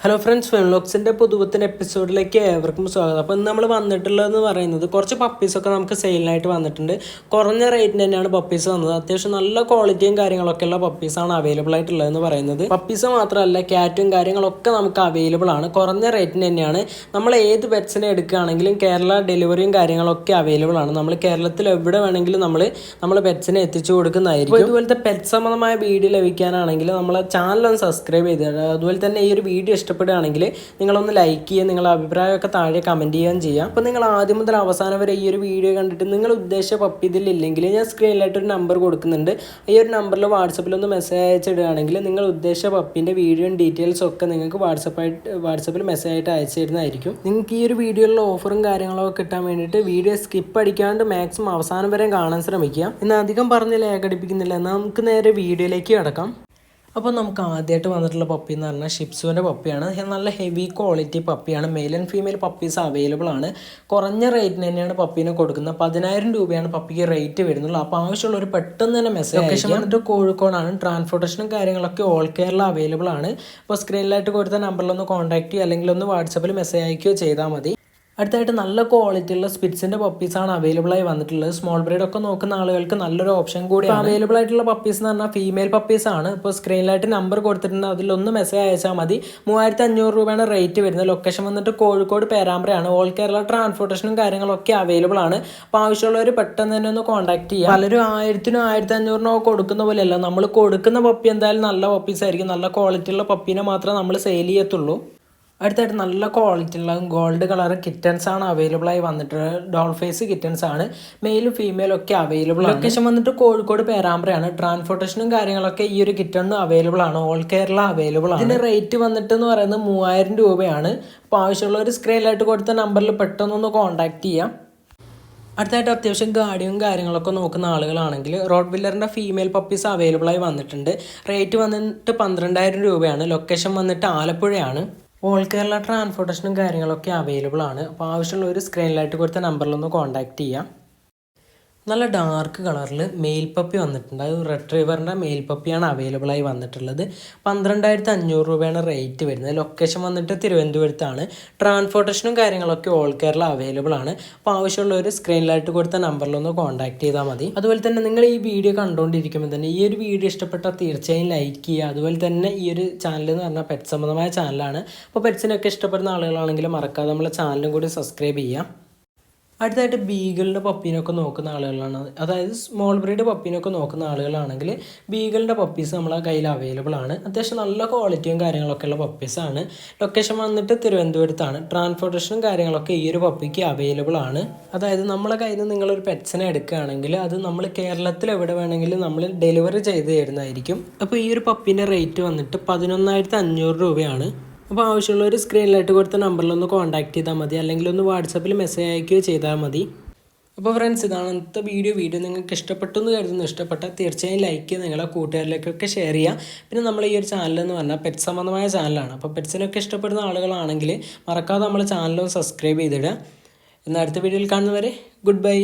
Hello friends ഫെൻലോക്സിന്റെ പുതുപത്തിന് എപ്പിസോഡിലേക്ക് ഏവർക്കും സ്വാഗതം. അപ്പോൾ ഇന്ന് നമ്മൾ വന്നിട്ടുള്ളതെന്ന് പറയുന്നത് കുറച്ച് പപ്പീസൊക്കെ നമുക്ക് സെയിലിനായിട്ട് വന്നിട്ടുണ്ട്. കുറഞ്ഞ റേറ്റിന് തന്നെയാണ് പപ്പീസ് വന്നത്. അത്യാവശ്യം നല്ല ക്വാളിറ്റിയും കാര്യങ്ങളൊക്കെ ഉള്ള പപ്പീസാണ് അവൈലബിൾ ആയിട്ടുള്ളതെന്ന് പറയുന്നത്. പപ്പീസ് മാത്രമല്ല ക്യാറ്റും കാര്യങ്ങളൊക്കെ നമുക്ക് അവൈലബിൾ ആണ്. കുറഞ്ഞ റേറ്റിന് തന്നെയാണ്. നമ്മൾ ഏത് പെറ്റ്സിനെ എടുക്കുകയാണെങ്കിലും കേരള ഡെലിവറിയും കാര്യങ്ങളൊക്കെ അവൈലബിൾ ആണ്. നമ്മൾ കേരളത്തിൽ എവിടെ വേണമെങ്കിലും നമ്മൾ നമ്മൾ പെറ്റ്സിനെ എത്തിച്ചു കൊടുക്കുന്നതായിരിക്കും. ഇതുപോലത്തെ പെറ്റ് സംബന്ധമായ വീഡിയോ ലഭിക്കാനാണെങ്കിൽ നമ്മളെ ചാനൽ ഒന്ന് സബ്സ്ക്രൈബ് ചെയ്ത് അതുപോലെ തന്നെ ഈ ഒരു വീഡിയോ ഇഷ്ടപ്പെടുകയാണെങ്കിൽ നിങ്ങളൊന്ന് ലൈക്ക് ചെയ്യുക നിങ്ങളുടെ അഭിപ്രായമൊക്കെ താഴെ കമന്റ് ചെയ്യുകയും ചെയ്യാം അപ്പോൾ നിങ്ങൾ ആദ്യം മുതൽ അവസാനം വരെ ഈ ഒരു വീഡിയോ കണ്ടിട്ട് നിങ്ങൾ ഉദ്ദേശിച്ച പപ്പി ഇതിലില്ലെങ്കിൽ ഞാൻ സ്ക്രീനിലായിട്ട് ഒരു നമ്പർ കൊടുക്കുന്നുണ്ട്. ഈ ഒരു നമ്പറിൽ വാട്സപ്പിൽ ഒന്ന് മെസ്സേജ് അയച്ചിടുകയാണെങ്കിൽ നിങ്ങൾ ഉദ്ദേശിച്ച പപ്പിന്റെ വീഡിയോയും ഡീറ്റെയിൽസും ഒക്കെ നിങ്ങൾക്ക് വാട്സപ്പായിട്ട് വാട്സപ്പിൽ മെസ്സേജ് ആയിട്ട് അയച്ചു തരുന്നതായിരിക്കും. നിങ്ങൾക്ക് ഈ ഒരു വീഡിയോയിലുള്ള ഓഫറും കാര്യങ്ങളൊക്കെ കിട്ടാൻ വേണ്ടിയിട്ട് വീഡിയോ സ്കിപ്പ് അടിക്കാണ്ട് മാക്സിമം അവസാനം വരെ കാണാൻ ശ്രമിക്കുക. ഇന്ന് അധികം പറഞ്ഞ് ലേഖടിപ്പിക്കുന്നില്ല എന്നാൽ നമുക്ക് നേരെ വീഡിയോയിലേക്ക് കിടക്കാം. അപ്പോൾ നമുക്ക് ആദ്യമായിട്ട് വന്നിട്ടുള്ള പപ്പി എന്ന് പറഞ്ഞാൽ ഷിപ്സുവിന്റെ പപ്പിയാണ് നല്ല heavy quality പപ്പിയാണ് male and female puppies available ആണ്. കുറഞ്ഞ റേറ്റിന് തന്നെയാണ് പപ്പീനെ കൊടുക്കുന്നത്. പതിനായിരം രൂപയാണ് പപ്പിക്ക് റേറ്റ് വരുന്നുള്ളൂ. അപ്പോൾ ആവശ്യമുള്ള ഒരു പെട്ടെന്ന് തന്നെ മെസ്സേജ് ലൊക്കേഷൻ വന്നിട്ട് കോഴിക്കോടാണ്. ട്രാൻസ്പോർട്ടേഷനും കാര്യങ്ങളൊക്കെ ഓൾ കേരള അവൈലബിൾ ആണ്. അപ്പോൾ സ്ക്രീനിലായിട്ട് കൊടുത്ത നമ്പറിലൊന്ന് കോൺടാക്ട് ചെയ്യുക അല്ലെങ്കിൽ ഒന്ന് വാട്സപ്പിൽ മെസ്സേജ് അയക്കുകയോ ചെയ്താൽ മതി. അടുത്തായിട്ട് നല്ല ക്വാളിറ്റിയുള്ള സ്പിറ്റ്സിന്റെ പപ്പീസ് ആണ് അവൈലബിൾ ആയി വന്നിട്ടുള്ളത്. സ്മോൾ ബ്രീഡ് ഒക്കെ നോക്കുന്ന ആളുകൾക്ക് നല്ലൊരു ഓപ്ഷൻ കൂടി അവൈലബിൾ ആയിട്ടുള്ള പപ്പീസ് എന്ന് പറഞ്ഞാൽ ഫീമെയിൽ പപ്പീസ് ആണ്. ഇപ്പോൾ സ്ക്രീനിലായിട്ട് നമ്പർ കൊടുത്തിട്ടുണ്ട്. അതിലൊന്ന് മെസ്സേജ് അയച്ചാൽ മതി. മൂവായിരത്തി അഞ്ഞൂറ് രൂപയാണ് റേറ്റ് വരുന്നത്. ലൊക്കേഷൻ വന്നിട്ട് കോഴിക്കോട് പേരാമ്പ്രയാണ് ഓൾ കേരള ട്രാൻസ്പോർട്ടേഷനും കാര്യങ്ങളൊക്കെ അവൈലബിൾ ആണ്. അപ്പോൾ ആവശ്യമുള്ളവർ പെട്ടെന്ന് തന്നെ ഒന്ന് കോൺടാക്ട് ചെയ്യുക പലരും ആയിരത്തിനും ആയിരത്തി അഞ്ഞൂറിനോ കൊടുക്കുന്ന പോലെയല്ല. നമ്മൾ കൊടുക്കുന്ന പപ്പി എന്തായാലും നല്ല പപ്പീസ് ആയിരിക്കും. നല്ല ക്വാളിറ്റിയുള്ള പപ്പീനെ മാത്രമേ നമ്മൾ സെയിൽ ചെയ്യത്തുള്ളൂ. അടുത്തായിട്ട് നല്ല ക്വാളിറ്റി ഉള്ള ഗോൾഡ് കളർ കിറ്റൻസ് ആണ് അവൈലബിൾ ആയി വന്നിട്ടുള്ളത് ഡോൾ ഫേസ് കിറ്റൻസ് ആണ്. മെയിലും ഫീമെയിലും ഒക്കെ അവൈലബിൾ ആണ്. ലൊക്കേഷൻ വന്നിട്ട് കോഴിക്കോട് പേരാമ്പ്രയാണ് ട്രാൻസ്പോർട്ടേഷനും കാര്യങ്ങളൊക്കെ ഈ ഒരു കിറ്റണിന് അവൈലബിൾ ആണ്. ഓൾ കേരള അവൈലബിൾ ആണ്. ഇതിന്റെ റേറ്റ് വന്നിട്ട് എന്ന് പറയുന്നത് മൂവായിരം രൂപയാണ്. അപ്പോൾ ആവശ്യമുള്ളവർ സ്ക്രീനിലായിട്ട് കൊടുത്ത നമ്പറിൽ പെട്ടെന്നൊന്ന് കോൺടാക്ട് ചെയ്യാം. അടുത്തായിട്ട് അത്യാവശ്യം ഗാഡിയും കാര്യങ്ങളൊക്കെ നോക്കുന്ന ആളുകളാണെങ്കിൽ റോഡ് വില്ലറിന്റെ ഫീമെയിൽ പപ്പീസ് അവൈലബിൾ ആയി വന്നിട്ടുണ്ട്. റേറ്റ് വന്നിട്ട് പന്ത്രണ്ടായിരം രൂപയാണ്. ലൊക്കേഷൻ വന്നിട്ട് ആലപ്പുഴയാണ്. ഓൾ കേരള ട്രാൻസ്പോർട്ടേഷനും കാര്യങ്ങളൊക്കെ അവൈലബിൾ ആണ്. അപ്പോൾ ആവശ്യമുള്ള ഒരു സ്ക്രീനിലായിട്ട് കൊടുത്ത നമ്പറിലൊന്ന് കോൺടാക്ട് ചെയ്യാം. നല്ല ഡാർക്ക് കളറിൽ മെയിൽ പപ്പി വന്നിട്ടുണ്ട്. അത് റെഡ് മെയിൽ പപ്പിയാണ് അവൈലബിൾ ആയി വന്നിട്ടുള്ളത്. പന്ത്രണ്ടായിരത്തി അഞ്ഞൂറ് രൂപയാണ് റേറ്റ് വരുന്നത്. ലൊക്കേഷൻ വന്നിട്ട് തിരുവനന്തപുരത്താണ്. ട്രാൻസ്പോർട്ടേഷനും കാര്യങ്ങളൊക്കെ ഓൾ കേരള അവൈലബിൾ ആണ്. അപ്പോൾ ആവശ്യമുള്ളവർ സ്ക്രീനിലായിട്ട് കൊടുത്ത നമ്പറിലൊന്ന് കോൺടാക്ട് ചെയ്താൽ മതി. അതുപോലെ തന്നെ നിങ്ങൾ ഈ വീഡിയോ കണ്ടുകൊണ്ടിരിക്കുമ്പോൾ തന്നെ ഈ ഒരു വീഡിയോ ഇഷ്ടപ്പെട്ടാൽ തീർച്ചയായും ലൈക്ക് ചെയ്യുക. അതുപോലെ തന്നെ ഈ ഒരു ചാനൽ എന്ന് പറഞ്ഞാൽ പെറ്റ് സംബന്ധമായ ചാനലാണ് അപ്പോൾ പെറ്റ്സിനൊക്കെ ഇഷ്ടപ്പെടുന്ന ആളുകളാണെങ്കിൽ മറക്കാതെ നമ്മളെ ചാനലും കൂടി സബ്സ്ക്രൈബ് ചെയ്യാം. അടുത്തായിട്ട് ബീഗളുടെ പപ്പീനൊക്കെ നോക്കുന്ന ആളുകളാണ്. അതായത് സ്മോൾ ബ്രീഡ് പപ്പീനൊക്കെ നോക്കുന്ന ആളുകളാണെങ്കിൽ ബീഗളുടെ പപ്പീസ് നമ്മളെ കയ്യിൽ അവൈലബിൾ ആണ്. അത്യാവശ്യം നല്ല ക്വാളിറ്റിയും കാര്യങ്ങളൊക്കെ ഉള്ള പപ്പീസാണ് ലൊക്കേഷൻ വന്നിട്ട് തിരുവനന്തപുരത്താണ്. ട്രാൻസ്പോർട്ടേഷനും കാര്യങ്ങളൊക്കെ ഈ ഒരു പപ്പിക്ക് അവൈലബിൾ ആണ്. അതായത് നമ്മളെ കയ്യിൽ നിന്ന് നിങ്ങളൊരു പെറ്റ്സിനെ എടുക്കുകയാണെങ്കിൽ അത് നമ്മൾ കേരളത്തിൽ എവിടെ വേണമെങ്കിലും നമ്മൾ ഡെലിവറി ചെയ്ത് തരുന്നതായിരിക്കും. അപ്പോൾ ഈ ഒരു പപ്പീന്റെ റേറ്റ് വന്നിട്ട് പതിനൊന്നായിരത്തി അഞ്ഞൂറ് രൂപയാണ്. അപ്പോൾ ആവശ്യമുള്ളവർ സ്ക്രീനിലായിട്ട് കൊടുത്ത നമ്പറിൽ ഒന്ന് കോൺടാക്ട് ചെയ്താൽ മതി. അല്ലെങ്കിൽ ഒന്ന് വാട്സപ്പിൽ മെസ്സേജ് അയക്കുകയോ ചെയ്താൽ മതി. അപ്പോൾ ഫ്രണ്ട്സ് ഇതാണ് ഇന്നത്തെ വീഡിയോ വീഡിയോ നിങ്ങൾക്ക് ഇഷ്ടപ്പെട്ടു എന്ന് കരുതുന്നു. ഇഷ്ടപ്പെട്ടാൽ തീർച്ചയായും ലൈക്ക് ചെയ്യുക. നിങ്ങളെ കൂട്ടുകാരിലേക്കൊക്കെ ഷെയർ ചെയ്യുക. പിന്നെ നമ്മൾ ഈ ഒരു ചാനൽ എന്ന് പറഞ്ഞാൽ പെറ്റ് സംബന്ധമായ ചാനലാണ് അപ്പോൾ പെറ്റ്സിനൊക്കെ ഇഷ്ടപ്പെടുന്ന ആളുകളാണെങ്കിൽ മറക്കാതെ നമ്മൾ ചാനലൊന്ന് സബ്സ്ക്രൈബ് ചെയ്തിടുക. എന്നാൽ അടുത്ത വീഡിയോയിൽ കാണുന്നവരെ ഗുഡ് ബൈ